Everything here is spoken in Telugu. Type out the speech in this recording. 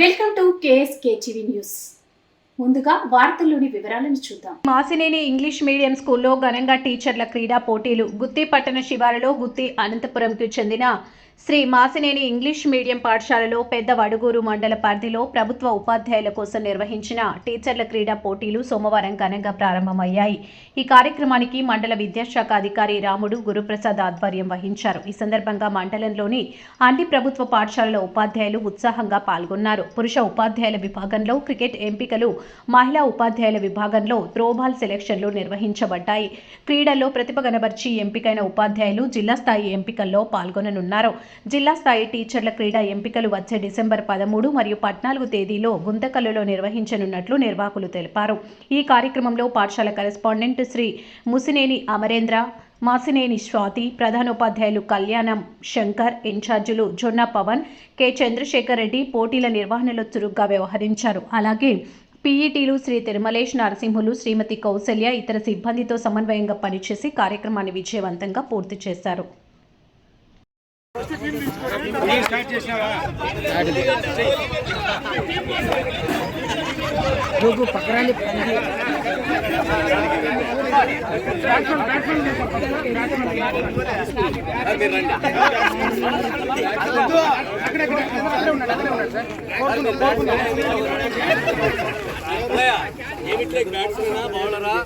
Welcome to KSK TV news. ముందుగా వార్తల్లోని వివరాలను చూద్దాం. మాసినేని ఇంగ్లీష్ మీడియం స్కూల్లో ఘనంగా టీచర్ల క్రీడా పోటీలు. గుత్తి పట్టణ శివారులో గుత్తి అనంతపురంకు చెందిన శ్రీ మాసినేని ఇంగ్లీష్ మీడియం పాఠశాలలో పెద్ద వడుగూరు మండల పరిధిలో ప్రభుత్వ ఉపాధ్యాయుల కోసం నిర్వహించిన టీచర్ల క్రీడా పోటీలు సోమవారం ఘనంగా ప్రారంభమయ్యాయి. ఈ కార్యక్రమానికి మండల విద్యాశాఖ అధికారి రాముడు గురుప్రసాద్ ఆధ్వర్యం వహించారు. ఈ సందర్భంగా మండలంలోని అన్ని ప్రభుత్వ పాఠశాలల ఉపాధ్యాయులు ఉత్సాహంగా పాల్గొన్నారు. పురుష ఉపాధ్యాయుల విభాగంలో క్రికెట్ ఎంపికలు మహిళా ఉపాధ్యాయుల విభాగంలో త్రోబాల్ సెలక్షన్లు నిర్వహించబడ్డాయి. క్రీడల్లో ప్రతిభ కనబర్చి ఎంపికైన ఉపాధ్యాయులు జిల్లా స్థాయి ఎంపికల్లో పాల్గొననున్నారు. జిల్లా స్థాయి టీచర్ల క్రీడా ఎంపికలు వచ్చే డిసెంబర్ పదమూడు మరియు పద్నాలుగు తేదీలో గుంతకల్లులో నిర్వహించనున్నట్లు నిర్వాహకులు తెలిపారు. ఈ కార్యక్రమంలో పాఠశాల కరెస్పాండెంట్ శ్రీ ముసినేని అమరేంద్ర మాసినేని స్వాతి ప్రధానోపాధ్యాయులు కళ్యాణం శంకర్ ఇన్ఛార్జీలు జొన్న పవన్ కె. చంద్రశేఖర్ రెడ్డి పోటీల నిర్వహణలో చురుగ్గా వ్యవహరించారు. అలాగే పీఈటీలు శ్రీ తిరుమలేష్ నరసింహులు శ్రీమతి కౌశల్య ఇతర సిబ్బందితో సమన్వయంగా పనిచేసి కార్యక్రమాన్ని విజయవంతంగా పూర్తి చేశారు. నువ్వు పక్కరాలి ఏమిట్లే బ్యాట్స్మెనా బౌలరా